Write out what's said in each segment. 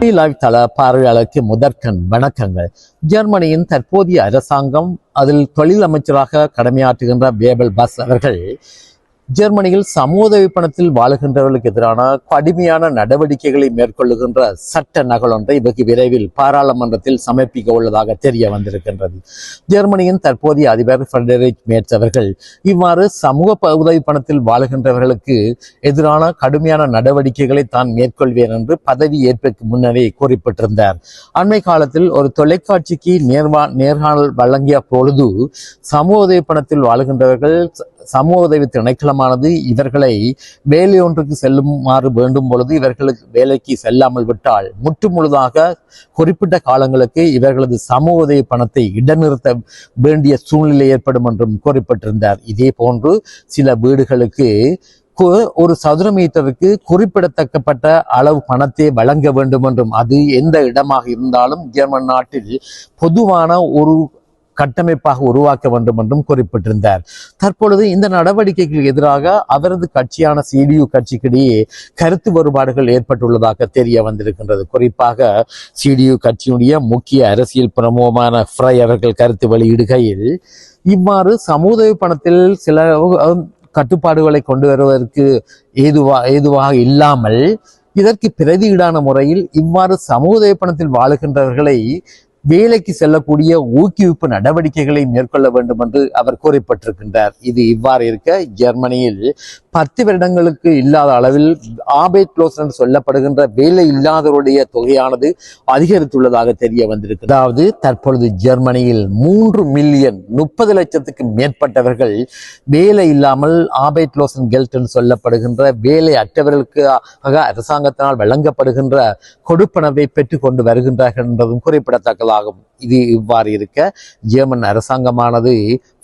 Live தள பார்வையாளருக்கு முதற்கண் வணக்கங்கள். ஜெர்மனியின் தற்போதைய அரசாங்கம் அதில் தொழில் அமைச்சராக கடமையாற்றுகின்ற வேபல் பஸ் அவர்கள் ஜெர்மனியில் சமூக பணத்தில் வாழுகின்றவர்களுக்கு எதிரான கடுமையான நடவடிக்கைகளை மேற்கொள்ளுகின்ற சட்ட நகல் ஒன்றை வெகு விரைவில் பாராளுமன்றத்தில் சமர்ப்பிக்க உள்ளதாக தெரிய வந்திருக்கின்றது. ஜெர்மனியின் தற்போதைய அதிபர் ஃபெடரிக் மேட்ஸ் அவர்கள் இவ்வாறு சமூக ப- உதவி பணத்தில் வாழுகின்றவர்களுக்கு எதிரான கடுமையான நடவடிக்கைகளை தான் மேற்கொள்வேன் என்று பதவி ஏற்பதற்கு முன்னரே குறிப்பிட்டிருந்தார். அண்மை காலத்தில் ஒரு தொலைக்காட்சிக்கு நேர்வா நேர்காணல் வழங்கிய பொழுது சமூக உதவி பணத்தில் வாழுகின்றவர்கள் சமூக உதவி திணைக்களமானது இவர்களை வேலை ஒன்றுக்கு செல்லுமாறு வேண்டும் பொழுது இவர்களுக்கு வேலைக்கு செல்லாமல் விட்டால் முற்று முழுதாக குறிப்பிட்ட காலங்களுக்கு இவர்களது சமூக உதவி பணத்தை இடைநிறுத்த வேண்டிய சூழ்நிலை ஏற்படும் என்றும் குறிப்பிட்டிருந்தார். இதே போன்று சில வீடுகளுக்கு கு- ஒரு சதுர மீட்டருக்கு குறிப்பிடத்தக்கப்பட்ட அளவு பணத்தை வழங்க வேண்டும் என்றும் அது எந்த இடமாக இருந்தாலும் ஜெர்மன் நாட்டில் பொதுவான ஒரு கட்டமைப்பாக உருவாக்க வேண்டும் என்றும் குறிப்பிட்டிருந்தார். தற்பொழுது இந்த நடவடிக்கைக்கு எதிராக அவரது கட்சியான சிடியு கட்சிக்கிடையே கருத்து வேறுபாடுகள் ஏற்பட்டுள்ளதாக தெரிய வந்திருக்கின்றது. குறிப்பாக சிடியு கட்சியினுடைய முக்கிய அரசியல் பிரமுகமான ஃப்ரை அவர்கள் கருத்து வெளியிடுகையில் இவ்வாறு சமுதாய பணத்தில் சில கட்டுப்பாடுகளை கொண்டு வருவதற்கு ஏதுவா ஏதுவாக இல்லாமல் இதற்கு பிரதியீடான முறையில் இவ்வாறு சமுதாய பணத்தில் வாழுகின்றவர்களை வேலைக்கு செல்லக்கூடிய ஊக்குவிப்பு நடவடிக்கைகளை மேற்கொள்ள வேண்டும் என்று அவர் கூறப்பட்டிருக்கின்றார். இது இவ்வாறு இருக்க ஜெர்மனியில் பத்து வருடங்களுக்கு இல்லாத அளவில் ஆபேட் க்ளோஸ் என்று சொல்லப்படுகின்ற வேலை இல்லாதவருடைய தொகையானது அதிகரித்துள்ளதாக தெரிய வந்திருக்கு. அதாவது தற்பொழுது ஜெர்மனியில் மூன்று மில்லியன் முப்பது லட்சத்துக்கு மேற்பட்டவர்கள் வேலை இல்லாமல் ஆபேட் லோசன் கெல்ட் என்று சொல்லப்படுகின்ற வேலை அற்றவர்களுக்கு அரசாங்கத்தினால் வழங்கப்படுகின்ற கொடுப்பனவை பெற்றுக் கொண்டு வருகின்றார்கள் என்பதும் குறிப்பிடத்தக்கதாகும். இது இவ்வாறு இருக்க ஜெர்மன் அரசாங்கமானது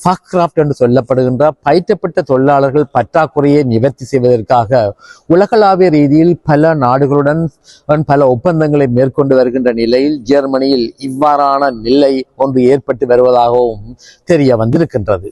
ஃபக்ராஃப்ட் என்று சொல்லப்படுகின்ற பயிற்றப்பட்ட தொழிலாளர்கள் பற்றாக்குறையை நிவர்த்தி செய்வதற்காக உலகளாவிய ரீதியில் பல நாடுகளுடன் பல ஒப்பந்தங்களை மேற்கொண்டு வருகின்ற நிலையில் ஜெர்மனியில் இவ்வாறான நிலை ஒன்று ஏற்பட்டு வருவதாகவும் தெரிய வந்திருக்கின்றது.